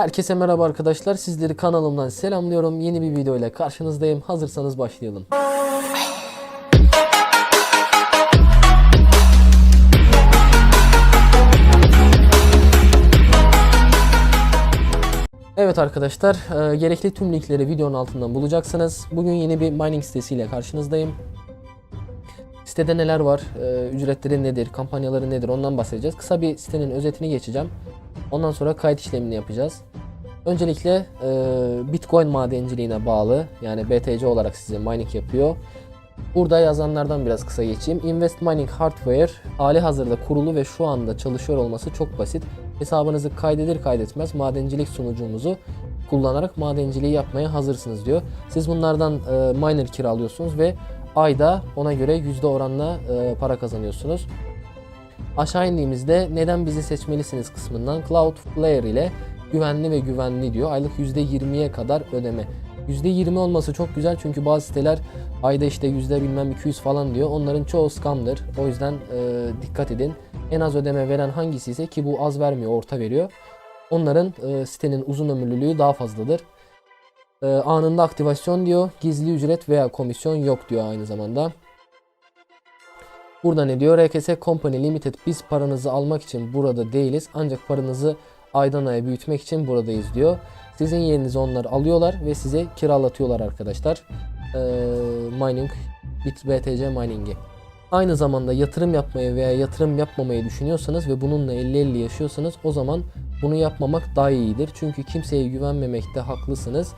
Herkese merhaba arkadaşlar. Sizleri kanalımdan selamlıyorum. Yeni bir video ile karşınızdayım. Hazırsanız başlayalım. Evet arkadaşlar, e, gerekli tüm linkleri videonun altından bulacaksınız. Bugün yeni bir mining sitesiyle karşınızdayım. Sitede neler var, e, ücretleri nedir, kampanyaları nedir ondan bahsedeceğiz. Kısa bir sitenin özetini geçeceğim. Ondan sonra kayıt işlemini yapacağız. Öncelikle e, Bitcoin madenciliğine bağlı yani BTC olarak size mining yapıyor. Burada yazanlardan biraz kısa geçeyim. Invest Mining Hardware hali hazırda kurulu ve şu anda çalışıyor olması çok basit. Hesabınızı kaydedir kaydetmez madencilik sunucumuzu kullanarak madenciliği yapmaya hazırsınız diyor. Siz bunlardan e, miner kiralıyorsunuz ve ayda ona göre yüzde oranla e, para kazanıyorsunuz. Aşağı indiğimizde neden bizi seçmelisiniz kısmından Cloudflare ile güvenli ve güvenli diyor. Aylık %20'ye kadar ödeme. %20 olması çok güzel çünkü bazı siteler ayda işte yüzde bilmem 200 falan diyor. Onların çoğu scam'dır. O yüzden e, dikkat edin. En az ödeme veren hangisi ise ki bu az vermiyor, orta veriyor. Onların e, sitenin uzun ömürlülüğü daha fazladır. E, anında aktivasyon diyor. Gizli ücret veya komisyon yok diyor aynı zamanda. Burada ne diyor? RKS Company Limited biz paranızı almak için burada değiliz. Ancak paranızı aydan aya büyütmek için buradayız diyor. Sizin yerinize onlar alıyorlar ve size kiralatıyorlar arkadaşlar. Ee, mining, BTC mining'i. Aynı zamanda yatırım yapmayı veya yatırım yapmamayı düşünüyorsanız ve bununla 50-50 yaşıyorsanız o zaman bunu yapmamak daha iyidir. Çünkü kimseye güvenmemekte haklısınız.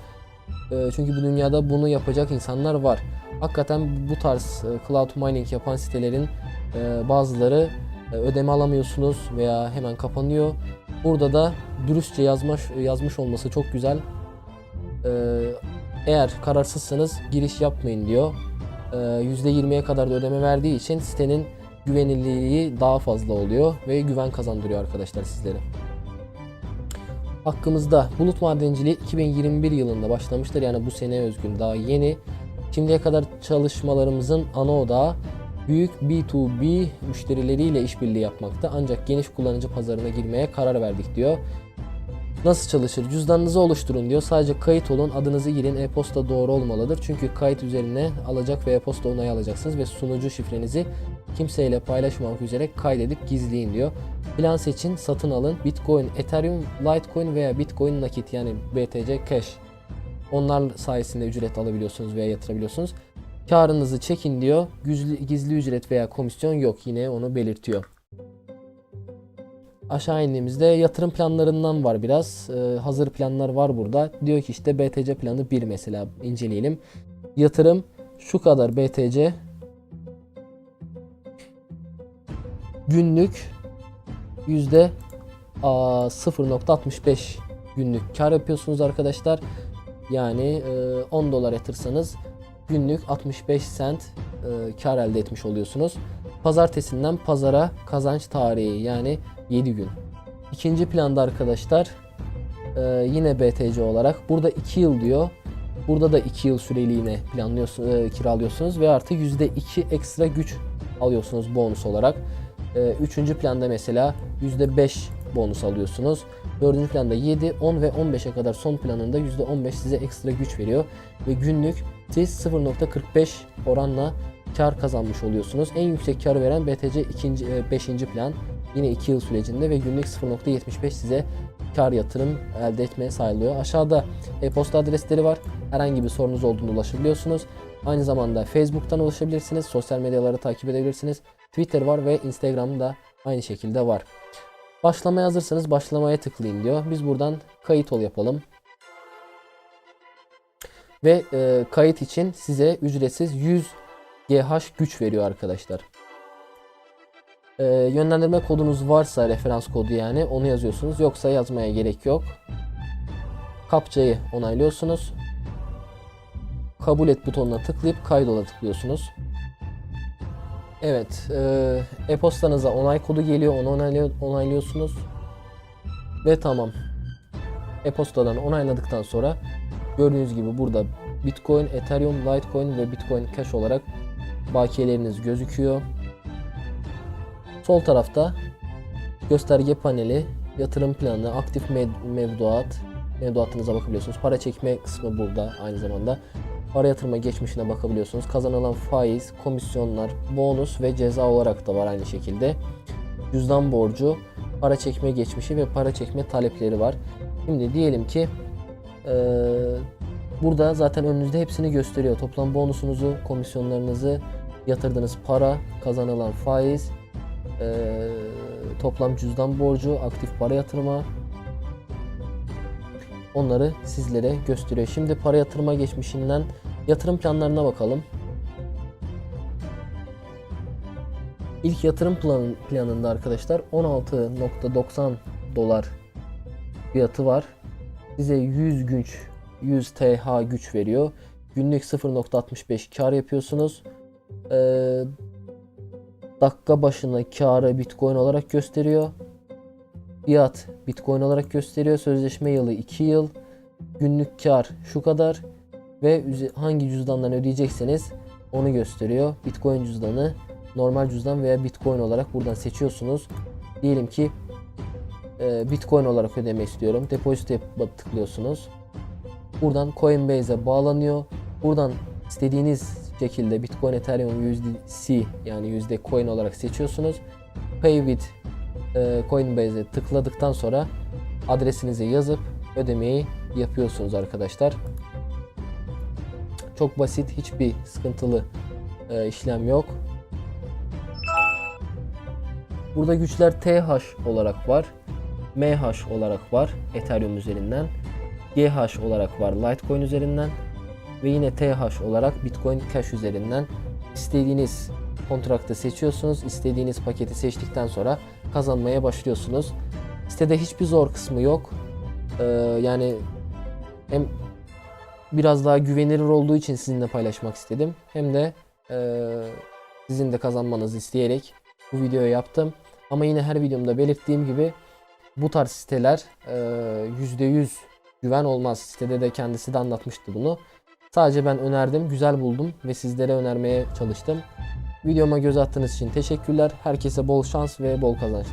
Ee, çünkü bu dünyada bunu yapacak insanlar var. Hakikaten bu tarz e, cloud mining yapan sitelerin e, bazıları ödeme alamıyorsunuz veya hemen kapanıyor. Burada da dürüstçe yazmış yazmış olması çok güzel. Ee, eğer kararsızsanız giriş yapmayın diyor. Ee, %20'ye kadar da ödeme verdiği için sitenin güvenilirliği daha fazla oluyor ve güven kazandırıyor arkadaşlar sizlere. Hakkımızda bulut madenciliği 2021 yılında başlamıştır. Yani bu sene özgün daha yeni. Şimdiye kadar çalışmalarımızın ana odağı büyük B2B müşterileriyle işbirliği yapmakta. Ancak geniş kullanıcı pazarına girmeye karar verdik diyor. Nasıl çalışır? Cüzdanınızı oluşturun diyor. Sadece kayıt olun, adınızı girin, e-posta doğru olmalıdır. Çünkü kayıt üzerine alacak ve e-posta onayı alacaksınız ve sunucu şifrenizi kimseyle paylaşmamak üzere kaydedip gizleyin diyor. Plan seçin, satın alın. Bitcoin, Ethereum, Litecoin veya Bitcoin nakit yani BTC Cash. Onlar sayesinde ücret alabiliyorsunuz veya yatırabiliyorsunuz. Karınızı çekin diyor. Gizli, gizli ücret veya komisyon yok. Yine onu belirtiyor. Aşağı indiğimizde yatırım planlarından var biraz. Ee, hazır planlar var burada. Diyor ki işte BTC planı 1 mesela inceleyelim. Yatırım şu kadar BTC günlük yüzde aa, 0.65 günlük kar yapıyorsunuz arkadaşlar. Yani e, 10 dolar yatırsanız günlük 65 sent e, kar elde etmiş oluyorsunuz. Pazartesinden pazara kazanç tarihi yani 7 gün. İkinci planda arkadaşlar e, yine BTC olarak burada 2 yıl diyor. Burada da 2 yıl süreliğine planlıyorsunuz, e, kiralıyorsunuz ve artı %2 ekstra güç alıyorsunuz bonus olarak. E, üçüncü planda mesela %5 bonus alıyorsunuz. Dördüncü planda 7, 10 ve 15'e kadar son planında %15 size ekstra güç veriyor. Ve günlük siz 0.45 oranla kar kazanmış oluyorsunuz. En yüksek kar veren BTC 2. 5. plan. Yine 2 yıl sürecinde ve günlük 0.75 size kar yatırım elde etmeye sağlıyor. Aşağıda e-posta adresleri var. Herhangi bir sorunuz olduğunda ulaşabiliyorsunuz. Aynı zamanda Facebook'tan ulaşabilirsiniz. Sosyal medyaları takip edebilirsiniz. Twitter var ve Instagram'da aynı şekilde var. Başlamaya hazırsanız başlamaya tıklayın diyor. Biz buradan kayıt ol yapalım. Ve e, kayıt için size ücretsiz 100 GH güç veriyor arkadaşlar. E, yönlendirme kodunuz varsa referans kodu yani onu yazıyorsunuz. Yoksa yazmaya gerek yok. Kapçayı onaylıyorsunuz. Kabul et butonuna tıklayıp kaydola tıklıyorsunuz. Evet, e, e-postanıza onay kodu geliyor, onu onaylıyor, onaylıyorsunuz. Ve tamam. E-postadan onayladıktan sonra gördüğünüz gibi burada Bitcoin, Ethereum, Litecoin ve Bitcoin Cash olarak bakiyeleriniz gözüküyor. Sol tarafta gösterge paneli, yatırım planı, aktif mev- mevduat, mevduatınıza bakabiliyorsunuz. Para çekme kısmı burada aynı zamanda. Para yatırma geçmişine bakabiliyorsunuz. Kazanılan faiz, komisyonlar, bonus ve ceza olarak da var aynı şekilde. Cüzdan borcu, para çekme geçmişi ve para çekme talepleri var. Şimdi diyelim ki eee, burada zaten önünüzde hepsini gösteriyor. Toplam bonusunuzu, komisyonlarınızı, yatırdığınız para, kazanılan faiz, eee, toplam cüzdan borcu, aktif para yatırma, onları sizlere gösteriyor. Şimdi para yatırma geçmişinden yatırım planlarına bakalım. İlk yatırım plan, planında arkadaşlar 16.90 dolar fiyatı var. Size 100 güç 100 TH güç veriyor. Günlük 0.65 kar yapıyorsunuz. Ee, dakika başına karı Bitcoin olarak gösteriyor. Fiyat Bitcoin olarak gösteriyor. Sözleşme yılı 2 yıl. Günlük kar şu kadar ve hangi cüzdandan ödeyecekseniz onu gösteriyor. Bitcoin cüzdanı, normal cüzdan veya Bitcoin olarak buradan seçiyorsunuz. Diyelim ki e, Bitcoin olarak ödemek istiyorum. Depozito'ya tıklıyorsunuz. Buradan Coinbase'e bağlanıyor. Buradan istediğiniz şekilde Bitcoin, Ethereum, USDC yani USD Coin olarak seçiyorsunuz. Pay with e, Coinbase'e tıkladıktan sonra adresinizi yazıp ödemeyi yapıyorsunuz arkadaşlar. Çok basit, hiçbir sıkıntılı e, işlem yok. Burada güçler TH olarak var. MH olarak var Ethereum üzerinden. GH olarak var Litecoin üzerinden. Ve yine TH olarak Bitcoin Cash üzerinden istediğiniz kontraktı seçiyorsunuz. İstediğiniz paketi seçtikten sonra kazanmaya başlıyorsunuz. Sitede hiçbir zor kısmı yok. Ee, yani hem biraz daha güvenilir olduğu için sizinle paylaşmak istedim. Hem de e, sizin de kazanmanızı isteyerek bu videoyu yaptım. Ama yine her videomda belirttiğim gibi bu tarz siteler e, %100 güven olmaz. Sitede de kendisi de anlatmıştı bunu. Sadece ben önerdim, güzel buldum ve sizlere önermeye çalıştım. Videoma göz attığınız için teşekkürler. Herkese bol şans ve bol kazançlar.